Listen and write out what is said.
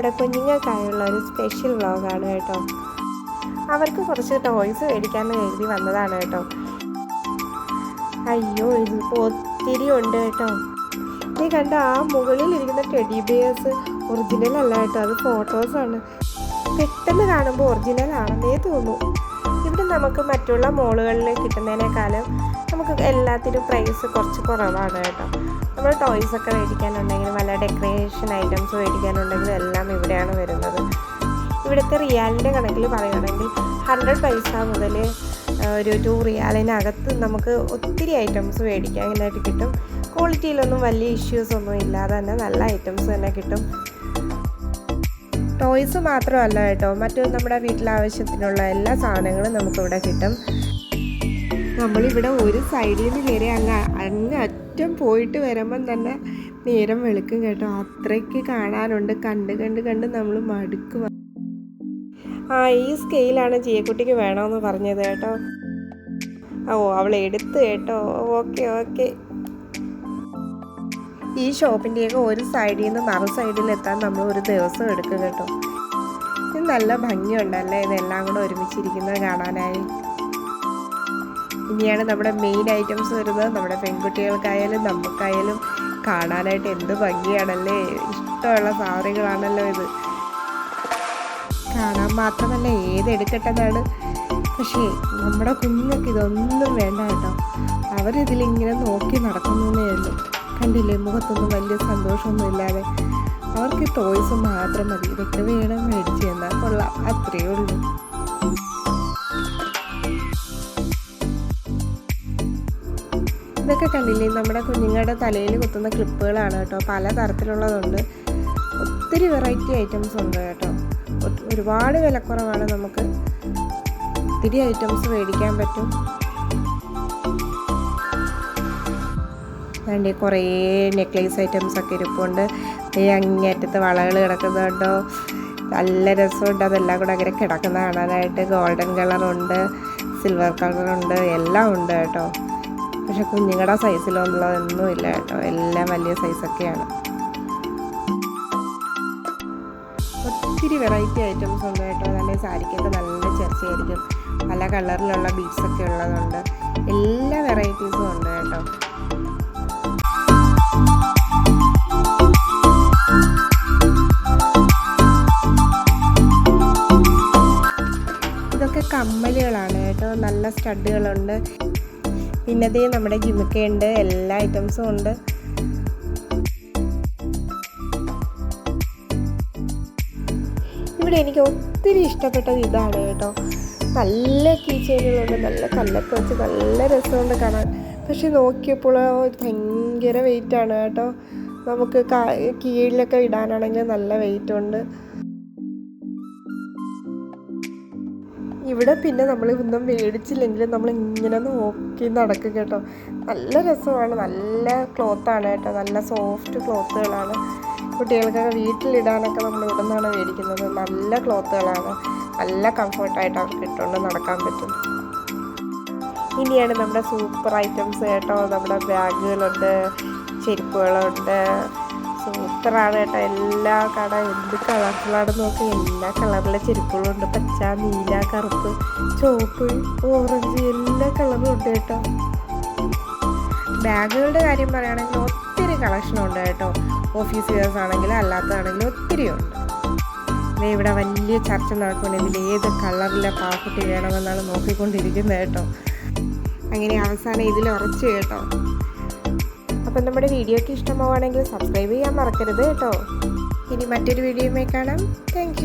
നമ്മുടെ കുഞ്ഞുങ്ങൾക്കായുള്ള ഒരു സ്പെഷ്യൽ വ്ളോഗാണ് കേട്ടോ. അവർക്ക് കുറച്ച് ടോയ്സ് മേടിക്കാമെന്ന് കരുതി വന്നതാണ് കേട്ടോ. അയ്യോ ഇതിപ്പോൾ ഒത്തിരി ഉണ്ട് കേട്ടോ. നീ കണ്ട ആ മുകളിൽ ഇരിക്കുന്ന ടെഡി ബിയേഴ്സ് ഒറിജിനൽ അല്ല കേട്ടോ അത് ഫോട്ടോസാണ് പെട്ടെന്ന് കാണുമ്പോൾ ഒറിജിനൽ ആണെന്നേ തോന്നൂ. ഇവിടെ നമുക്ക് മറ്റുള്ള മോളുകളിൽ കിട്ടുന്നതിനേക്കാളും നമുക്ക് എല്ലാത്തിനും പ്രൈസ് കുറച്ച് കുറവാണ് കേട്ടോ. നമ്മൾ ടോയ്സ് ഒക്കെ മേടിക്കാനുണ്ടെങ്കിലും വല്ല ഡെക്കറേഷൻ ഐറ്റംസ് മേടിക്കാനുണ്ടെങ്കിലും എല്ലാം ഇവിടെയാണ് വരുന്നത്. ഇവിടുത്തെ റിയാലിന്റെ കണക്കിൽ പറയുകയാണെങ്കിൽ ഹൺഡ്രഡ് പൈസ മുതൽ ഒരു ടു റിയാലിനകത്ത് നമുക്ക് ഒത്തിരി ഐറ്റംസ് മേടിക്കാനായിട്ട് കിട്ടും. ക്വാളിറ്റിയിലൊന്നും വലിയ ഇഷ്യൂസ് ഒന്നും ഇല്ലാതെ തന്നെ നല്ല ഐറ്റംസ് തന്നെ കിട്ടും. ടോയ്സ് മാത്രമല്ല കേട്ടോ മറ്റു നമ്മുടെ വീട്ടിലാവശ്യത്തിനുള്ള എല്ലാ സാധനങ്ങളും നമുക്കിവിടെ കിട്ടും. നമ്മളിവിടെ ഒരു സൈഡിൽ നിന്ന് കയറി അങ്ങ് അങ്ങ് അറ്റം പോയിട്ട് വരുമ്പം തന്നെ നേരം വെളുക്കും കേട്ടോ. അത്രയ്ക്ക് കാണാനുണ്ട്. കണ്ട് കണ്ട് കണ്ട് നമ്മൾ മടുക്കുക ആ ഈ സ്കെയിലാണ് ജിയക്കുട്ടിക്ക് വേണമെന്ന് പറഞ്ഞത് കേട്ടോ. ഓ അവൾ എടുത്ത് കേട്ടോ. Okay okay. ഈ ഷോപ്പിന്റെയൊക്കെ ഒരു സൈഡിൽ നിന്ന് മറു സൈഡിൽ എത്താൻ നമ്മൾ ഒരു ദിവസം എടുക്കും കേട്ടോ. ഇത് നല്ല ഭംഗിയുണ്ടല്ലേ ഇതെല്ലാം കൂടെ ഒരുമിച്ചിരിക്കുന്നത് കാണാനായി. ഇനിയാണ് നമ്മുടെ മെയിൻ ഐറ്റംസ് വരുന്നത്. നമ്മുടെ പെൺകുട്ടികൾക്കായാലും നമുക്കായാലും കാണാനായിട്ട് എന്ത് ഭംഗിയാണല്ലേ? ഇഷ്ടമുള്ള സാധനങ്ങളാണല്ലോ ഇത്. കാണാൻ മാത്രമല്ല ഏതെടുക്കട്ടെന്നാണ് പക്ഷേ നമ്മുടെ കുഞ്ഞൊക്കെ ഇതൊന്നും വേണ്ട കേട്ടോ. അവരിതിലിങ്ങനെ നോക്കി നടക്കുന്നേ ഉള്ളൂ. കണ്ടില്ലേ മുഖത്തൊന്നും വലിയ സന്തോഷമൊന്നും ഇല്ലാതെ. അവർക്ക് ടോയ്സ് മാത്രം മതി. ഇതൊക്കെ വേണം മേടിച്ച് എന്നാൽ കൊള്ളാം. അത്രയേ ഉള്ളൂ. ഇതൊക്കെ കണ്ടില്ലേ? നമ്മുടെ കുഞ്ഞുങ്ങളുടെ തലയിൽ കുത്തുന്ന ക്ലിപ്പുകളാണ് കേട്ടോ. പല തരത്തിലുള്ളതുണ്ട്. ഒത്തിരി വെറൈറ്റി ഐറ്റംസ് ഉണ്ട് കേട്ടോ. ഒരുപാട് വിലക്കുറവാണ് നമുക്ക് ഒത്തിരി ഐറ്റംസ് മേടിക്കാൻ പറ്റും. വേണ്ടി കുറേ നെക്ലേസ് ഐറ്റംസ് ഒക്കെ ഇരിപ്പുണ്ട്. അങ്ങേറ്റത്ത് വളകൾ കിടക്കുന്നുണ്ടോ? നല്ല രസമുണ്ട്. അതെല്ലാം കൂടെ അങ്ങനെ കിടക്കുന്ന കാണാനായിട്ട്. ഗോൾഡൻ കളറുണ്ട് സിൽവർ കളറുണ്ട് എല്ലാം ഉണ്ട് കേട്ടോ. പക്ഷെ കുഞ്ഞുങ്ങളുടെ സൈസിലുള്ളതൊന്നും ഇല്ല കേട്ടോ. എല്ലാം വലിയ സൈസൊക്കെയാണ്. ഒത്തിരി വെറൈറ്റി ഐറ്റംസ് ഉണ്ട് കേട്ടോ. നല്ല സാരിക്കൊക്കെ നല്ല ചർച്ചയായിരിക്കും. പല കളറിലുള്ള ബീഡ്സ് ഒക്കെ ഉള്ളതുണ്ട് എല്ലാ വെറൈറ്റീസും ഉണ്ട് കേട്ടോ. ഇതൊക്കെ കമ്മലുകളാണ് കേട്ടോ. നല്ല സ്റ്റഡുകളുണ്ട്. പിന്നെ നമ്മുടെ ഉണ്ട് എല്ലാ ഐറ്റംസും ഉണ്ട്. ഇവിടെ എനിക്ക് ഒത്തിരി ഇഷ്ടപ്പെട്ടത് ഇതാണ് കേട്ടോ. നല്ല കീച്ചെയിനുകളുണ്ട് നല്ല കല്ലൊക്കെ വെച്ച് നല്ല രസമുണ്ട് കാണാൻ. പക്ഷെ നോക്കിയപ്പോൾ ഭയങ്കര വെയിറ്റാണ് കേട്ടോ. നമുക്ക് കീഴിലൊക്കെ ഇടാനാണെങ്കിൽ നല്ല വെയിറ്റ് ഇവിടെ പിന്നെ നമ്മൾ ഒന്നും മേടിച്ചില്ലെങ്കിലും നമ്മൾ ഇങ്ങനെ നോക്കി നടക്കും കേട്ടോ. നല്ല രസമാണ്. നല്ല ക്ലോത്താണ് കേട്ടോ. നല്ല സോഫ്റ്റ് ക്ലോത്തുകളാണ് കുട്ടികൾക്കൊക്കെ വീട്ടിലിടാനൊക്കെ നമ്മൾ ഇവിടെ നിന്നാണ് മേടിക്കുന്നത്. നല്ല ക്ലോത്തുകളാണ് നല്ല കംഫർട്ടായിട്ട് അവർക്ക് ഇട്ടുകൊണ്ട് നടക്കാൻ പറ്റും. ഇനിയാണ് നമ്മുടെ സൂപ്പർ ഐറ്റംസ് കേട്ടോ. നമ്മുടെ ബാഗുകളുണ്ട് ചെരുപ്പുകളുണ്ട്. സൂപ്പറാണ് കേട്ടോ. എല്ലാ കട എന്ത് കളറിലാണ് നോക്കി. എല്ലാ കളറിലെ ചെരുപ്പുകളുണ്ട് പച്ച നീല കറുപ്പ് ചുവപ്പ് ഓറഞ്ച് എല്ലാ കളറും ഉണ്ട് കേട്ടോ. ബാഗുകളുടെ കാര്യം പറയുകയാണെങ്കിൽ ഒത്തിരി കളക്ഷൻ ഉണ്ട് കേട്ടോ. ഓഫീസ് വെയേഴ്സ് ആണെങ്കിലും അല്ലാത്തതാണെങ്കിലും ഒത്തിരി ഉണ്ട്. ഇവിടെ വലിയ ചർച്ച നടക്കുന്നുണ്ട്. ഇതിൽ ഏത് കളറിലെ പാക്കുട്ടി വേണമെന്നാണ് നോക്കിക്കൊണ്ടിരിക്കുന്നത് കേട്ടോ. അങ്ങനെ അവസാനം ഇതിൽ ഉറച്ചു കേട്ടോ. അപ്പം നമ്മുടെ വീഡിയോ വീഡിയോയ്ക്ക് ഇഷ്ടമാവുകയാണെങ്കിൽ സബ്സ്ക്രൈബ് ചെയ്യാൻ മറക്കരുത് കേട്ടോ. ഇനി മറ്റൊരു വീഡിയോയുമായി കാണാം. താങ്ക്